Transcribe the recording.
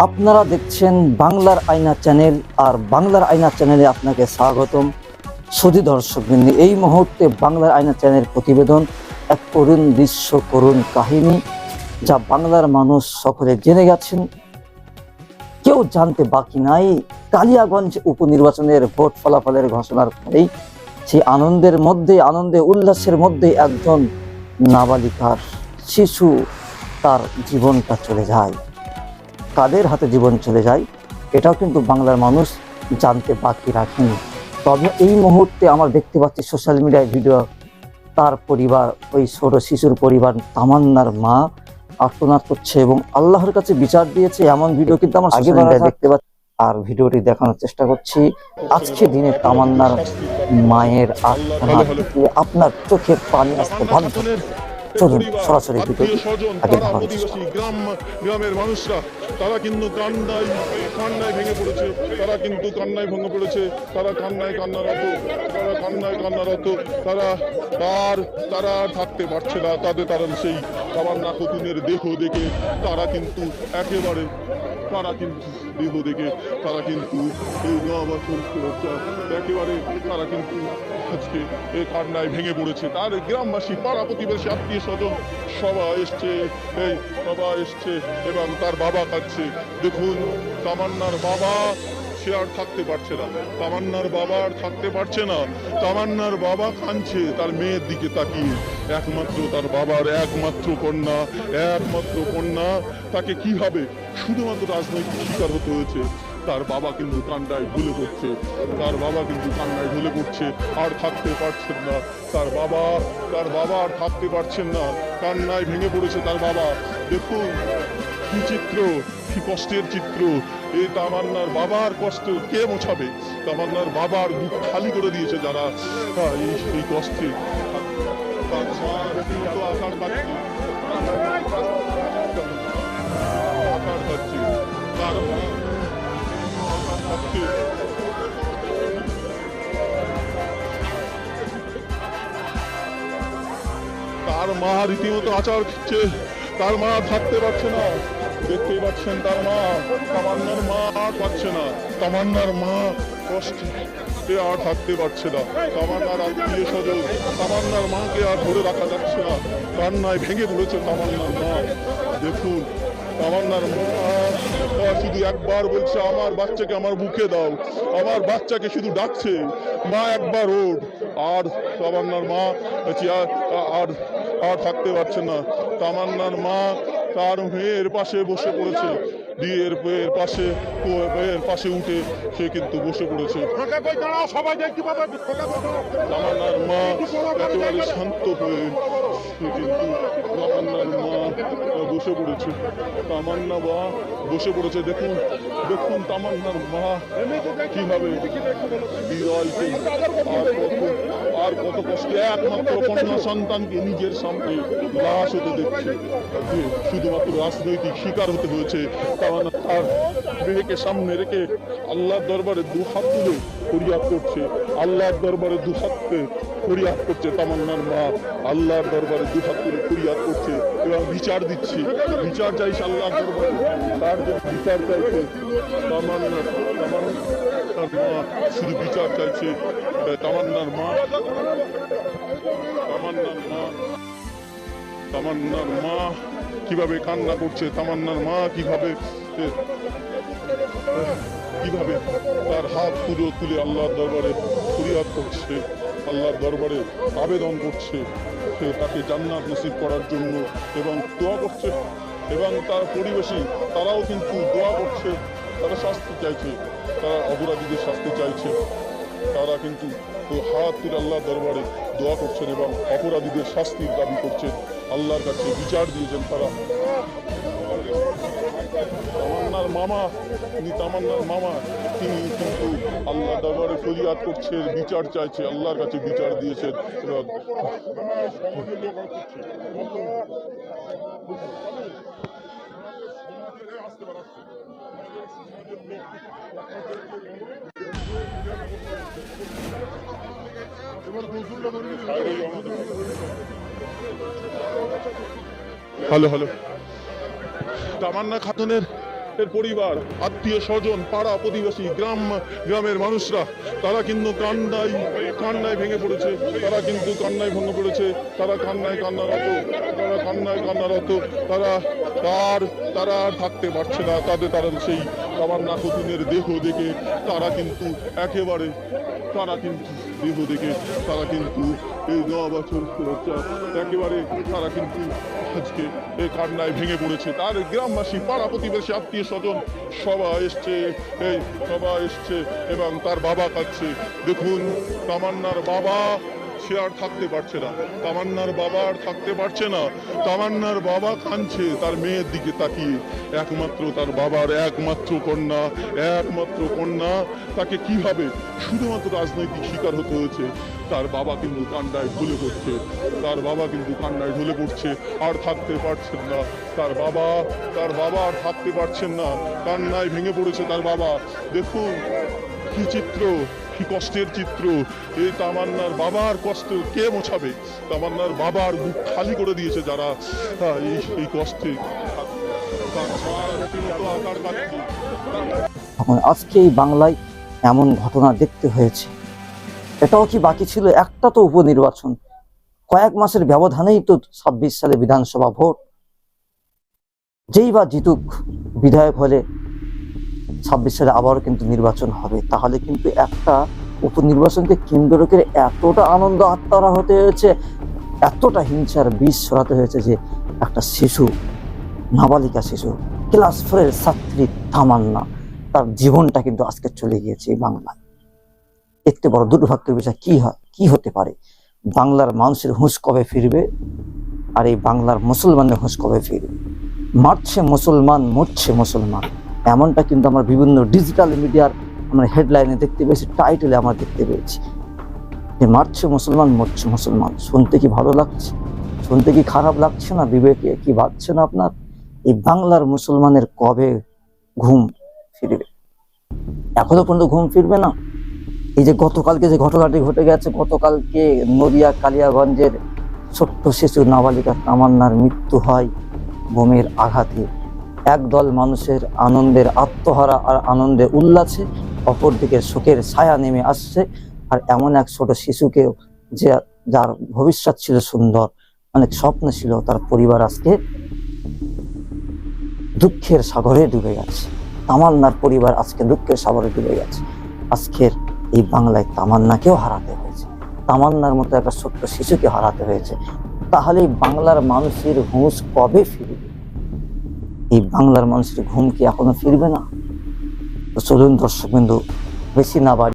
আপনারা দেখছেন বাংলার আয়না চ্যানেল, আর বাংলার আয়না চ্যানেলে আপনাকে স্বাগতম। সুধী দর্শক এই মুহূর্তে বাংলার আয়না চ্যানেল প্রতিবেদন, এক করুণ দৃশ্য করুণ কাহিনী, যা বাংলার মানুষ সকলে জেনে গেছেন। কেউ জানতে বাকি নাই, কালিয়াগঞ্জ উপনির্বাচনের ভোট ফলাফলের ঘোষণার পরেই সেই আনন্দের মধ্যে, আনন্দে, উল্লাসের মধ্যে একজন নাবালিকার শিশু তার জীবনটা চলে যায়। কাদের হাতে জীবন চলে যায় এটাও কিন্তু বাংলার মানুষ জানতে বাকি রাখেনি। তবে এই মুহূর্তে আমার দেখতে পাচ্ছি সোশ্যাল মিডিয়ায় ভিডিও তার পরিবার ওই ছোট শিশুর পরিবার তামান্নার মা আর্তনাদ করছে এবং আল্লাহর কাছে বিচার দিয়েছে এমন ভিডিও কিন্তু আমার আগে দেখতে পাচ্ছি আর ভিডিওটি দেখানোর চেষ্টা করছি। আজকে দিনে তামান্নার মায়ের আর্তনাদ আপনার চোখে পানি আসতে বাধ্য চলুন সরাসরি স্বজন আগে পাড়া চেষ্টা গ্রামের মানুষরা তারা কিন্তু কান্নায় কান্নায় ভেঙে পড়েছে। তারা কিন্তু কান্নায় ভেঙে পড়েছে। তারা কান্নায় কান্নারত তারা কান্নায় কান্নারত। তারা আর তারা থাকতে পারছে না তাদের তারা সেই তামান্না কতুনের দেহ দেখে তারা কিন্তু একেবারে তারা কিন্তু দেহ দেখে, তারা কিন্তু এই ন বছর একেবারে তারা কিন্তু আজকে এই কান্নায় ভেঙে পড়েছে। তার গ্রামবাসী, পাড়া প্রতিবেশী, আত্মীয় স্বজন সবাই এসছে, এই সবাই এসছে এবং তার বাবা কাঁদছে। দেখুন, তামান্নার বাবা সে আর থাকতে পারছে না। তামান্নার বাবা আর থাকতে পারছে না। তামান্নার বাবা কাঁদছে, তার মেয়ের দিকে তাকিয়ে। একমাত্র তার বাবার একমাত্র কন্যা একমাত্র কন্যা। তাকে কীভাবে? শুধুমাত্র রাজনৈতিক শিকার হতে হয়েছে। তার বাবা কিন্তু কান্নায় ঢুলে পড়ছে। তার বাবা কিন্তু কান্নায় ঢুলে পড়ছে। আর থাকতে পারছেন না। তার বাবা তার বাবা আর থাকতে পারছেন না। কান্নায় ভেঙে পড়েছে তার বাবা। দেখুন কি চিত্র? কি কষ্টের চিত্র? এই তামান্নার বাবার কষ্ট কে মোছাবে তামান্নার বাবার বুক খালি করে দিয়েছে যারা এই কষ্টে। তার মা রীতিমতো আচার খাচ্ছে তার মা থাকতে পারছে না। দেখতেই পাচ্ছেন তার মা, তামান্নার মা আর পাচ্ছে না। তামান্নার মা কষ্টে আর থাকতে পারছে না। তামান্নার আত্মীয় স্বজন, তামান্নার মাকে আর ধরে রাখা যাচ্ছে না। কান্নায় ভেঙে পড়েছে তামান্নার মা। দেখুন, তামান্নার মা শুধু একবার বলছে, আমার বাচ্চাকে আমার বুকে দাও। আমার বাচ্চাকে শুধু ডাকছে, মা একবার ওঠ। আর তামান্নার মা আর আর থাকতে পারছে না। তামান্নার মা তার মেয়ের পাশে বসে পড়েছে? বিয়ের মেয়ের পাশে মেয়ের পাশে উঠে সে কিন্তু বসে পড়েছে। তামান্নার মা একেবারে শান্ত হয়ে মা বসে পড়েছে তামান্না মা বসে পড়েছে দেখুন দেখুন তামান্নার মা কীভাবে আর কত একমাত্র কন্যা সন্তানকে নিজের সামনে লাশ হতে দেখছে শুধুমাত্র রাজনৈতিক শিকার হতে হয়েছে তামান্না তার মেয়েকে সামনে রেখে আল্লাহর দরবারে দু হাত তুলে ফরিয়াদ করছে আল্লাহর দরবারে দু হাতে ফরিয়াদ করছে, তামান্নার মা। আল্লাহর দরবারে দু হাত তুলে ফরিয়াদ করছে এবং বিচার দিচ্ছে। বিচার চাইছে আল্লাহর দরবারে। তার জন্য বিচার চাইছে তামান্না তামান্না তার মা শুধু বিচার চাইছে। তামান্নার মা তামান্নার মা তামান্নার মা কীভাবে কান্না করছে, তামান্নার মা কীভাবে কীভাবে তার হাত তুলে তুলে আল্লাহর দরবারে ফরিয়াদ করছে, আল্লাহর দরবারে আবেদন করছে সে তাকে জান্নাত নসিব করার জন্য এবং দোয়া করছে। এবং তার পরিবেশী তারাও কিন্তু দোয়া করছে, তারা শাস্তি চাইছে, তারা অপরাধীদের শাস্তি চাইছে। তারা কিন্তু হাত তুলে আল্লাহর দরবারে দোয়া করছেন এবং অপরাধীদের শাস্তির দাবি করছেন। আল্লাহর কাছে বিচার দিয়েছেন তারা। তামান্নার মামা, তিনি তামান্নার মামা, তিনি কিন্তু আল্লাহ দরবারে ফরিয়াদ করছে বিচার চাইছে আল্লাহর কাছে বিচার দিয়েছে। Hello hello. তামান্না খাতুনের এর পরিবার, আত্মীয় স্বজন, পাড়া প্রতিবেশী, গ্রাম, গ্রামের মানুষরা, তারা কিন্তু কান্নায় কান্নায় ভেঙে পড়েছে। তারা কিন্তু কান্নায় ভঙ্গ পড়েছে। তারা কান্নায় কান্নারত, তারা কান্নায় কান্নারত, তারা তার তারা আর থাকতে পারছে না। তাদের তারা সেই তামান্না খতুনের দেহ দেখে তারা কিন্তু একেবারে, তারা কিন্তু দেহ দেখে তারা কিন্তু এই ন বছর সুরক্ষা একেবারে তারা কিন্তু আজকে এই কান্নায় ভেঙে পড়েছে। তার গ্রামবাসী, পাড়া প্রতিবেশী, আত্মীয় স্বজন সবাই এসছে, এই সবাই এসছে এবং তার বাবা কাচ্ছে দেখুন, তামান্নার বাবা সে আর থাকতে পারছে না। তামান্নার বাবা আর থাকতে পারছে না। তামান্নার বাবা কাঁদছে, তার মেয়ের দিকে তাকিয়ে। একমাত্র তার বাবার একমাত্র কন্যা একমাত্র কন্যা। তাকে কীভাবে? শুধুমাত্র রাজনৈতিক শিকার হতে হয়েছে। তার বাবা কিন্তু কান্নায় ঢলে পড়ছে। তার বাবা কিন্তু কান্নায় ঢলে পড়ছে। আর থাকতে পারছেন না। তার বাবা তার বাবা আর থাকতে পারছেন না। কান্নায় ভেঙে পড়েছে তার বাবা। দেখুন কি চিত্র। কি কষ্টের চিত্র এই তামান্নার বাবার কষ্ট কে মোছাবে? তামান্নার বাবার বুক খালি করে দিয়েছে যারা এই কষ্টে। আজকে এই বাংলায় এমন ঘটনা দেখতে হয়েছে। এটাও কি বাকি ছিল? একটা তো উপনির্বাচন। কয়েক মাসের ব্যবধানেই তো ছাব্বিশ সালে বিধানসভা ভোট। যেই বা জিতুক, বিধায়ক হলে ছাব্বিশ সালে আবারও কিন্তু নির্বাচন হবে। তাহলে কিন্তু একটা উপনির্বাচনকে কেন্দ্র করে এতটা আনন্দ আত্মারা হতে হয়েছে, এতটা হিংসার বিষ ছড়াতে হয়েছে যে একটা শিশু, নাবালিকা শিশু, ক্লাস ফোরের ছাত্রী তামান্না, তার জীবনটা কিন্তু আজকে চলে গিয়েছে এই বাংলায়। এতে বড় দুর্ভাগ্যের বিষয়, কি হয়, কি হতে পারে? বাংলার মানুষের হুঁশ কবে ফিরবে? আর এই বাংলার মুসলমানের হুঁশ কবে ফিরবে? মারছে মুসলমান, মরছে মুসলমান। এমনটা কিন্তু আমরা বিভিন্ন ডিজিটাল মিডিয়ার আমরা হেডলাইনে দেখতে পেয়েছি টাইটেলে আমরা দেখতে পেয়েছি। যে মারছে মুসলমান, মরছে মুসলমান, শুনতে কি ভালো লাগছে? শুনতে কি খারাপ লাগছে না? বিবেকে কি ভাবছে না আপনার? এই বাংলার মুসলমানের কবে ঘুম ফিরবে? এখনও পর্যন্ত ঘুম ফিরবে না? এই যে গতকালকে যে ঘটনাটি ঘটে গেছে, গতকালকে নদিয়া কালিয়াগঞ্জের ছোট্ট শিশু নাবালিকা তামান্নার মৃত্যু হয় বোমের আঘাতে। একদল মানুষের আনন্দের আত্মহারা আর আনন্দে উল্লাসে, অপরদিকে শোকের ছায়া নেমে আসছে। আর এমন এক ছোট শিশুকে যে যার ভবিষ্যৎ ছিল সুন্দর, অনেক স্বপ্ন ছিল, তার পরিবার আজকে দুঃখের সাগরে ডুবে গেছে। তামান্নার পরিবার আজকে দুঃখের সাগরে ডুবে গেছে। আজকের এই বাংলায় তামান্নাকেও হারাতে হয়েছে। তামান্নার মতো একটা ছোট্ট শিশুকে হারাতে হয়েছে। তাহলে বাংলার মানুষের হুঁশ কবে ফিরবে? এই বাংলার মানুষের ঘুম কি এখনও ফিরবে না? চলুন দর্শক বিন্দু বেশি না বাড়ি